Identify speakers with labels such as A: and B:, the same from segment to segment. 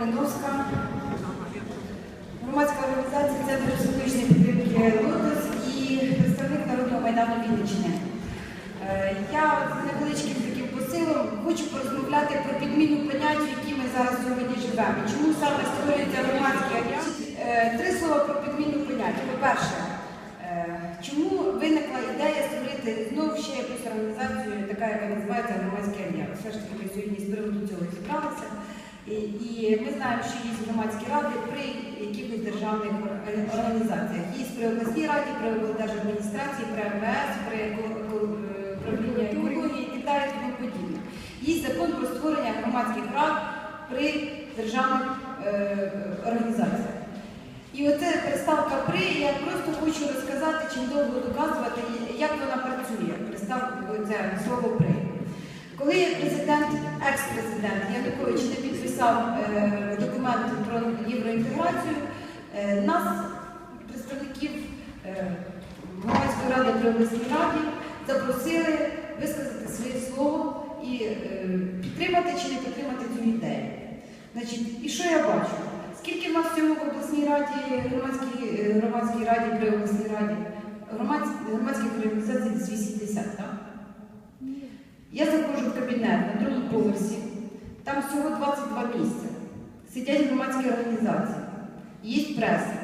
A: Маліновська, громадська організація Центр психологічної підтримки «Лотос» і представник Народного майдану Вінниччини. Е, Я з невеличким таким посилом хочу порозмовляти про підміну понять, в якій ми зараз сьогодні живемо. Чому саме створюється громадський альянс? Е, Три слова про підміну понять. По-перше, е, чому виникла ідея створити знову ще якусь організацію, така, яка називається громадський альянс? Все ж таки сьогодні з приводу цього зібралися. І, ми знаємо, що є громадські ради при якихось державних організаціях. Є при обласній раді, при облдержадміністрації, при МВС, при управлінні екології і так далі і тому подібне. Є закон про створення громадських рад при державних е, організаціях. І оце приставка при, я просто хочу розказати, чим довго доказувати, як вона працює. Приставка це слово при. Коли президент, екс-президент Янукович не підписав е, документ про євроінтеграцію, е, нас, представників е, громадської ради при обласній раді, запросили висказати своє слово і підтримати чи не підтримати цю ідею. Значить, і що я бачу? Скільки в нас всього в обласній раді, громадській, громадській раді при обласній раді? Громадськ, громадських організацій десь 80, так? Я заходжу в кабінет на другому поверсі, там всього 22 місця. Сидять громадські організації, є преса.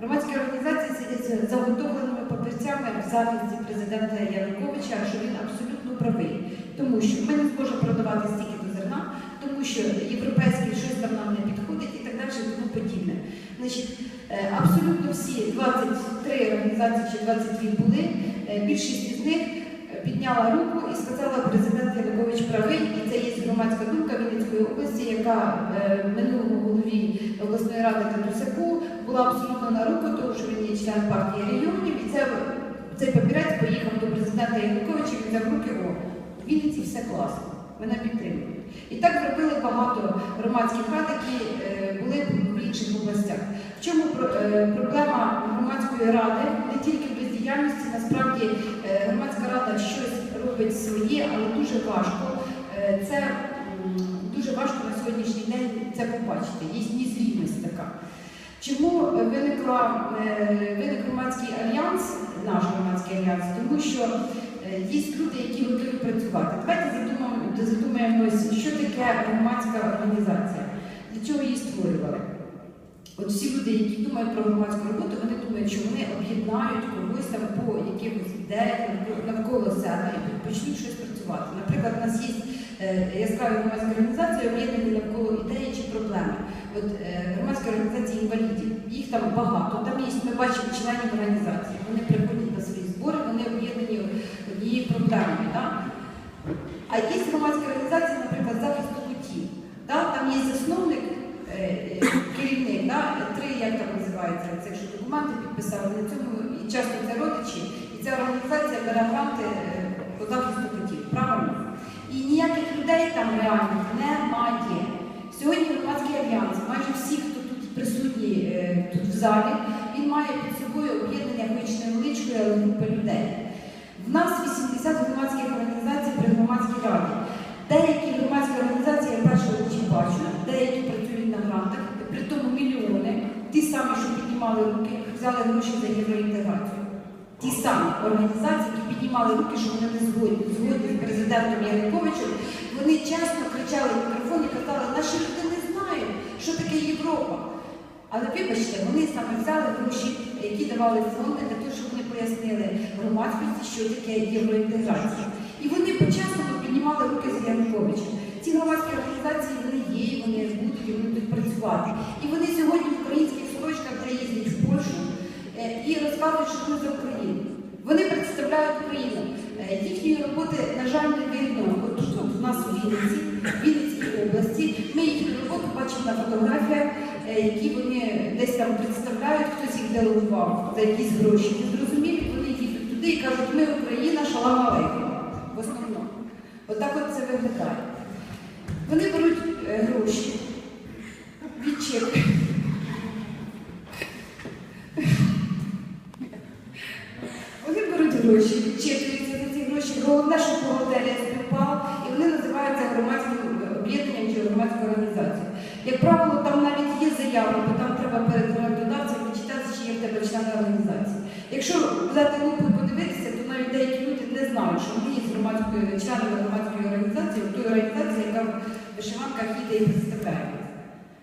A: Громадські організації сидять з заготовленими папірцями в захисті президента Януковича, що він абсолютно правий. Тому що ми не зможемо продавати стільки до зерна, тому що європейське щось там нам не підходить і так далі, тому подібне. Значить, е, абсолютно всі 23 організації чи 22 були, е, більшість із них підняла руку і сказала, президент Янукович правий, і це є громадська думка Вінницької області, яка е, минулому голові обласної ради Татусяку була абсолютно на руку, тому що він є член партії регіонів, і це, цей папірець поїхав до президента Януковича, він взяв руки, о, в Вінниці все класно, мене підтримують. І так зробили багато громадських рад, які е, були в інших областях. В чому е, проблема громадської ради не тільки в бездіяльності, насправді е, щось робить своє, але дуже важко. Е, Це дуже важко на сьогоднішній день це побачити. Є незрівність така. Чому е, виникла, е, виник громадський альянс, наш громадський альянс? Тому що є люди, які готові працювати. Давайте задумаємо, задумаємось, що таке громадська організація, для чого її створювали. От всі люди, які думають про громадську роботу, вони думають, що вони об'єднають когось там по якихось ідеях навколо- себе і почнуть щось працювати. Наприклад, у нас є е, яскраві громадські організації, об'єднані навколо ідеї чи проблеми. От е, громадські організації інвалідів, їх там багато. Там є, ми бачимо членів організації. Вони приходять на свої збори, вони об'єднані однією проблемою. Да? А є громадські організації, наприклад, захисту котів. Да? Там є засновник, е, керівник, да? три, як там називається, це якщо документи підписали на цьому, і часто це родичі, і ця організація бере гранти е, по захисту котів. Правильно? І ніяких людей там реальних немає. Сьогодні громадський альянс, майже всі, хто тут присутні е, тут в залі, він має під собою об'єднання хоч невеличкої, але групи людей. В нас 80 громадських організацій при громадській раді. Деякі громадські організації я перше очі бачу, деякі працюють на грантах, при тому мільйони, ті самі, що піднімали руки, взяли гроші за євроінтеграцію. Ті самі організації, які піднімали руки, що вони не згодні, згодні з президентом Януковичем, вони чесно кричали в мікрофон і казали, наші люди не знають, що таке Європа. Але вибачте, вони саме взяли гроші, які давали фонди для того, щоб вони пояснили громадськості, що таке євроінтеграція. І вони почесно піднімали руки з Януковичем. Ці громадські організації вони є, вони будуть, і вони будуть працювати. І вони сьогодні в українських сорочках вже їздять в Польщу е, і розказують, що вони за Україну. Вони представляють Україну. Е, Їхньої роботи, на жаль, не видно. От тут от у нас у Вінниці, в Вінницькій області. Ми їхню роботу бачимо на фотографіях, е, які вони десь там представляють, хтось їх делегував за якісь гроші. Незрозумілі, вони їдуть туди і кажуть, ми Україна, шалам алейкум. В основному. Отак от це виглядає. Вони беруть гроші, відчепи. Вони беруть гроші, відчеплюються за ці гроші. Головне, що бухгалтерія співпала, і вони називаються громадським об'єднанням чи громадською організацією. Як правило, там навіть є заява, бо там треба перед орендодавцем відчитати, чи є в тебе члени організації. Якщо взяти лупу і подивитися, то навіть деякі люди не знають, що вони є з громадською членами громадської організації, тої організації, яка в вишиванках їде і представляє.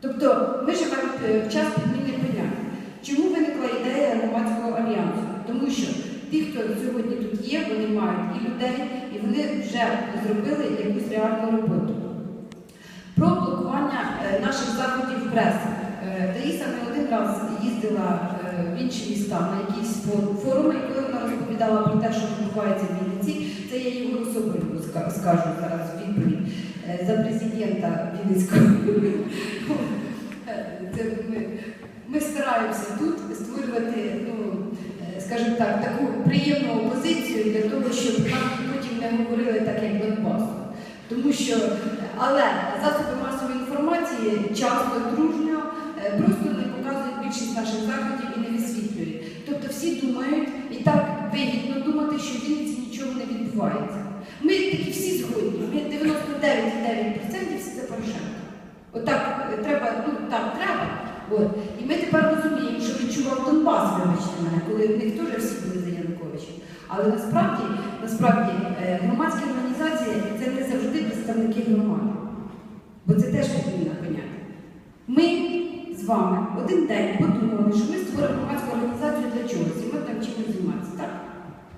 A: Тобто ми живемо е, в час підміни понять. Чому виникла ідея громадського альянсу? Тому що ті, хто сьогодні тут є, вони мають і людей, і вони вже зробили якусь реальну роботу. Про блокування е, наших заходів преси. Е, Таїса не один раз їздила е, в інші міста на якісь форуми, і коли вона розповідала про те, що відбувається в Вінниці, це я Соболєву ска- скажу зараз е, за президента Вінницького. Ми, стараємося тут створювати, ну, е, скажімо так, таку приємну опозицію для того, щоб нам потім не говорили так, як Донбасу. Тому що, але засоби масової інформації часто дружньо е, просто не показують більшість наших заходів і не висвітлюють. Тобто всі думають, і так вигідно думати, що в Вінниці нічого не відбувається. Ми ми 99,9% всі за Порошенка. Отак е, треба, ну так треба. От. І ми тепер розуміємо, що відчував Донбас, вибачте мене, коли в них теж всі були за Януковича. Але насправді, насправді е, громадські організації це не завжди представники громади. Бо це теж підміна поняття. Ми з вами один день подумали, що ми створимо громадську організацію для чогось, і ми там чимось займатися. Так?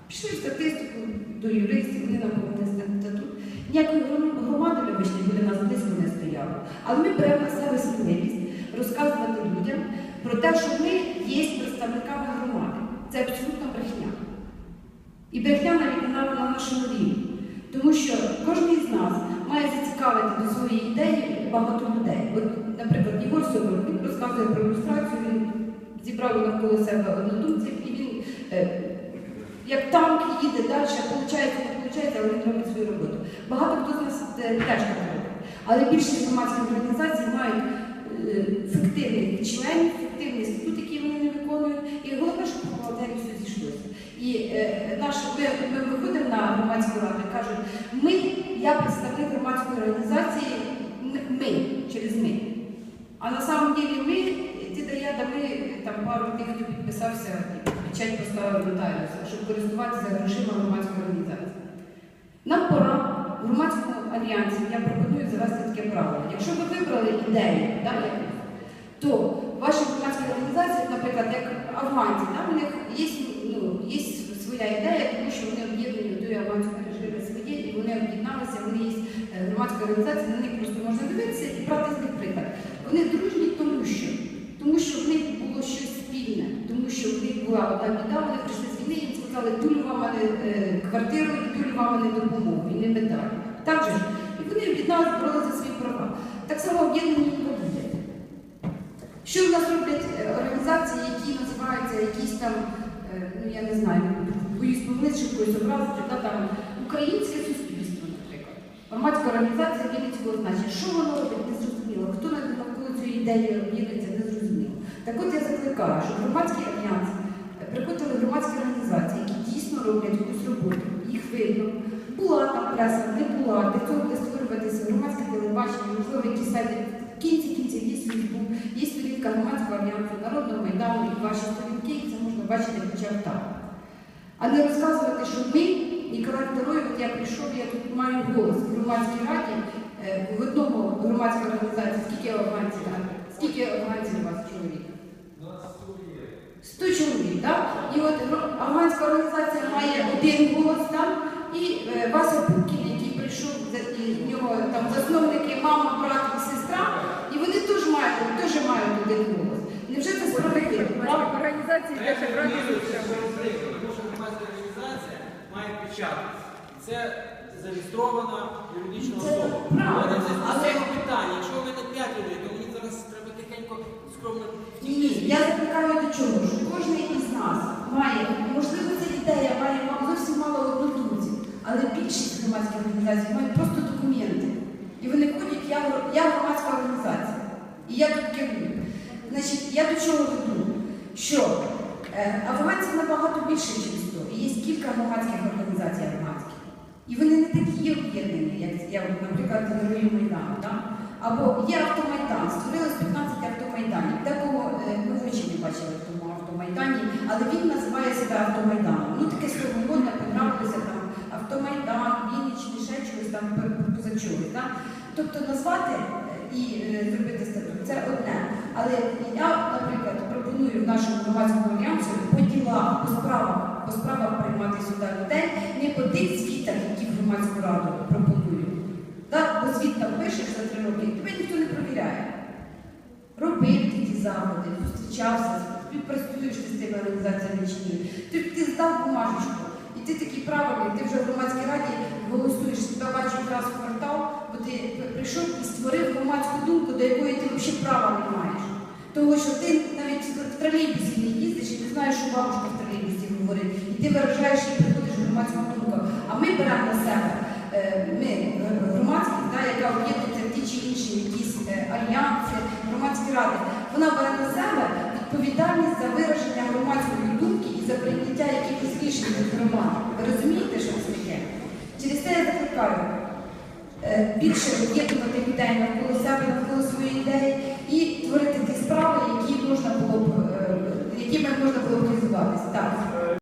A: Пішли в статистику до юристів, вони нам повинні статут. Ніякої громади, вибачте, біля нас близько не стояло. Але ми беремо на себе сміливість розказувати людям про те, що ми є представниками громади. Це абсолютно брехня. І брехня навіть на, на нашому рівні. Тому що кожен із нас має зацікавити до своєї ідеї багато людей. От, наприклад, Єгор він розказує про ілюстрацію, він зібрав навколо себе однодумців, і він е, як танк їде далі, виходить, не виходить, але він робить свою роботу. Багато хто з нас е, теж так робить. Але більшість громадських організацій мають е, фіктивних членів, фіктивний статут, який вони не виконують. І головне, щоб бухгалтерії все зійшлося. І е, наш, ми, ми виходимо на громадську раду і кажуть, ми, я представник громадської організації, ми, ми через ми. А на самом деле ми, ти да я, да ми, там пару тих, хто підписався, печать поставив нотаріуса, щоб користуватися грошима громадської організації. Нам пора в громадському альянсі, я пропоную завести таке правило. Якщо ви вибрали ідею, да, якусь, то ваші громадські організації, наприклад, як афганці, у них є, ну, є своя ідея, тому що вони об'єднані до афганської режими своє, і вони об'єдналися, вони є е, громадська організація, на них просто можна дивитися і брати з них приклад. Вони дружні, тому що, тому що в них було щось спільне, тому що в них була одна біда, вони прийшли з війни, їм сказали, дулю вам е, квартиру і дулю вам а не допомогу, і не медаль. Так же? І вони об'єдналися, боролися за свої права. Так само об'єднані і буде. Що в нас роблять е, організації, які називаються якісь там, е, ну я не знаю, боюсь помилити, щоб когось образити, та, там, українське суспільство, наприклад. Громадська організація Вінницького значення. Що воно робить, не зрозуміло. Хто на- навколо цієї ідеї об'єднується, не зрозуміло. Так от я закликаю, щоб громадський альянс приходили громадські організації, дійсно роблять якусь роботу, їх видно. Була там преса, не була, для цього буде створюватися громадське телебачення, можливо, якісь сайти. В кінці кінців є Фейсбук, є сторінка громадського альянсу, народного майдану і ваші сторінки, і це можна бачити хоча б так. А не розказувати, що ми, Ніколай II, от я прийшов, я тут маю голос в громадській раді, е, в одному громадській організації, скільки афганців, скільки афганців у вас чоловік? 100 чоловік, так? І от афганська організація має один голос там, і е, Вася Пукін, який прийшов, за- і в нього там засновники, мама, брат і сестра, і вони теж мають, теж мають один голос. Невже це справедливо?
B: Організації брати
C: громадська організація має печатку. Це зареєстрована юридична особа. Але це питання. Якщо в мене 5 людей, то мені зараз треба тихенько скромно
A: Ні, ні, я закликаю до чого, що кожен із нас має, можливо, ця ідея має ма- зовсім мало однодумців, але більшість громадських організацій мають просто документи. І вони ходять, я, я громадська організація. І я тут керую. Значить, я до чого веду? Що е, афганців набагато більше, ніж 100. І є кілька громадських організацій афганських. І вони не такі об'єднані, як, як наприклад, Герої Майдану. Да? Або є автомайдан, створилось 15 автомайданів. Декого е, ми в очі не бачили в тому автомайдані, але він називає себе автомайданом. Ну таке слово модне, понравилося там автомайдан, Вінничний, ще чогось там поза чогось. Да? Тобто назвати е, і е, зробити статут це одне. Але я, наприклад, пропоную в нашому громадському альянсі по ділах, по справах, по справах приймати сюди людей, не по тих звітах, які в громадську раду пропонують. Так, бо звіт там пишеш за три роки, тебе ніхто не провіряє. Робив ти ті заходи, зустрічався, співпрацюєш з тими організаціями чи ні. Ти, ти здав бумажечку, і ти такий правильний, ти вже в громадській раді голосуєш, тебе бачить раз в квартал, бо ти прийшов і створив громадську думку, до якої ти взагалі права не маєш. Тому що ти навіть в тролейбусі не їздиш і не знаєш, що бабушка в тролейбусі говорить. І ти виражаєш і приходиш в громадську думку. А ми беремо на себе, е, ми е, громадськість, да, яка об'єднується в ті чи інші якісь е, альянси, громадські ради, вона бере на себе відповідальність за вираження громадської думки це прийняття якихось рішень громад. Ви розумієте, що це є? Через це я закликаю е, більше об'єднувати людей навколо себе, навколо своєї ідеї і творити ті справи, які можна було б, е, якими можна було б Так,